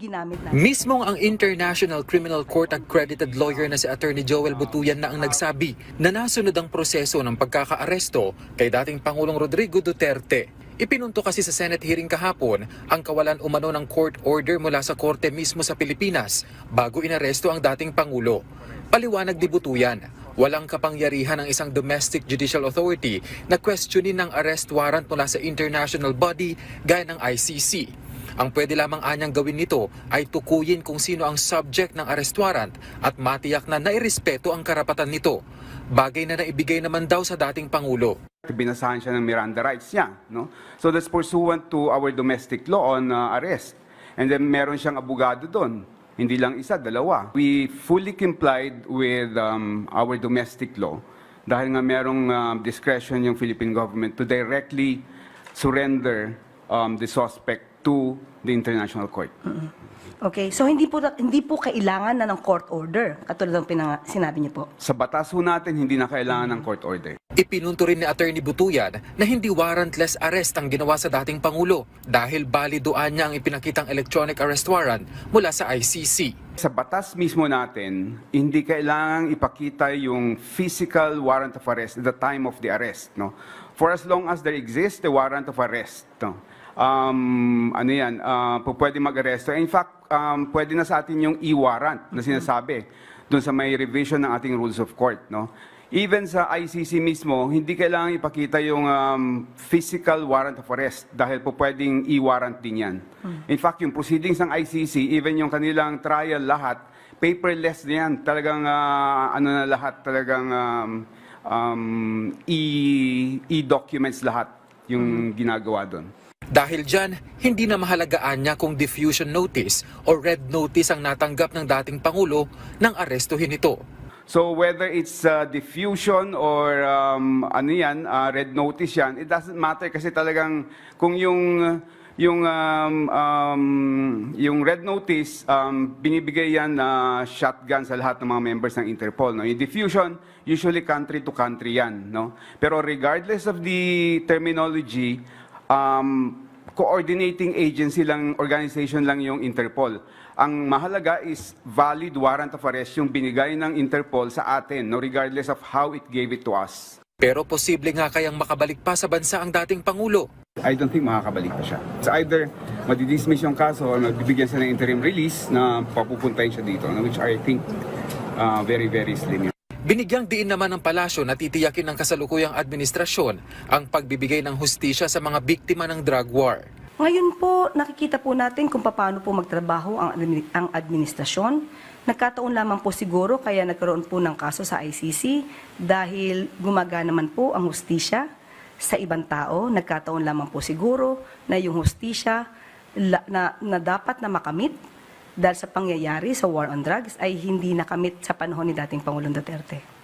ginamit natin. Mismong ang International Criminal Court accredited lawyer na si Attorney Joel Butuyan na ang nagsabi na nasunod ang proseso ng pagkakaaresto kay dating Pangulong Rodrigo Duterte. Ipinunto kasi sa Senate hearing kahapon ang kawalan umano ng court order mula sa korte mismo sa Pilipinas bago inaresto ang dating Pangulo. Paliwanag ni Butuyan, walang kapangyarihan ng isang domestic judicial authority na questionin ng arrest warrant mula sa international body gaya ng ICC. Ang pwede lamang anyang gawin nito ay tukuyin kung sino ang subject ng arrest warrant at matiyak na nairespeto ang karapatan nito. Bagay na naibigay naman daw sa dating Pangulo. Binasahan siya ng Miranda rights niya. No? So that's pursuant to our domestic law on uh, arrest. And then meron siyang abogado doon. Hindi lang isa, dalawa. We fully complied with um, our domestic law dahil nga merong um, discretion yung Philippine government to directly surrender um, the suspect to the international court. Okay, so hindi po hindi po kailangan na ng court order katulad ng pinang sinabi niyo po. Sa batas ho natin, hindi na kailangan ng court order. Ipinunto rin ni Attorney Butuyan na hindi warrantless arrest ang ginawa sa dating Pangulo dahil balidoan niya ang ipinakitang electronic arrest warrant mula sa ICC. Sa batas mismo natin, hindi kailangang ipakita yung physical warrant of arrest at the time of the arrest. No? For as long as there exists the warrant of arrest, no? Um, ano yan, uh, pwede mag-aresto. In fact, um, pwede na sa atin yung e-warrant na sinasabi doon sa may revision ng ating rules of court. No? Even sa ICC mismo, hindi kailangan ipakita yung um, physical warrant of arrest dahil po pwedeng e-warrant din yan. In fact, yung proceedings ng ICC, even yung kanilang trial lahat, paperless na yan. Talagang ah, ano na lahat, talagang um, um, e- e-documents lahat yung ginagawa doon. Dahil dyan, hindi na mahalagaan niya kung diffusion notice o red notice ang natanggap ng dating Pangulo nang arestuhin ito. So whether it's uh, diffusion or um, ano yan, uh, red notice yan, it doesn't matter kasi talagang kung yung yung um, um, yung red notice um, binibigay yan na shotgun sa lahat ng mga members ng Interpol no yung diffusion usually country to country yan no pero regardless of the terminology um, coordinating agency lang, organization lang yung Interpol. Ang mahalaga is valid warrant of arrest yung binigay ng Interpol sa atin, no, regardless of how it gave it to us. Pero posible nga kayang makabalik pa sa bansa ang dating Pangulo. I don't think makakabalik pa siya. It's either madidismiss yung kaso or magbibigyan siya ng interim release na papupuntahin siya dito, which I think uh, very, very slim. Binigyang diin naman ng palasyo na titiyakin ng kasalukuyang administrasyon ang pagbibigay ng hustisya sa mga biktima ng drug war. Ngayon po, nakikita po natin kung paano po magtrabaho ang, ang administrasyon. Nagkataon lamang po siguro kaya nagkaroon po ng kaso sa ICC dahil gumagana naman po ang hustisya sa ibang tao. Nagkataon lamang po siguro na yung hustisya la- na, na dapat na makamit dahil sa pangyayari sa war on drugs ay hindi nakamit sa panahon ni dating Pangulong Duterte.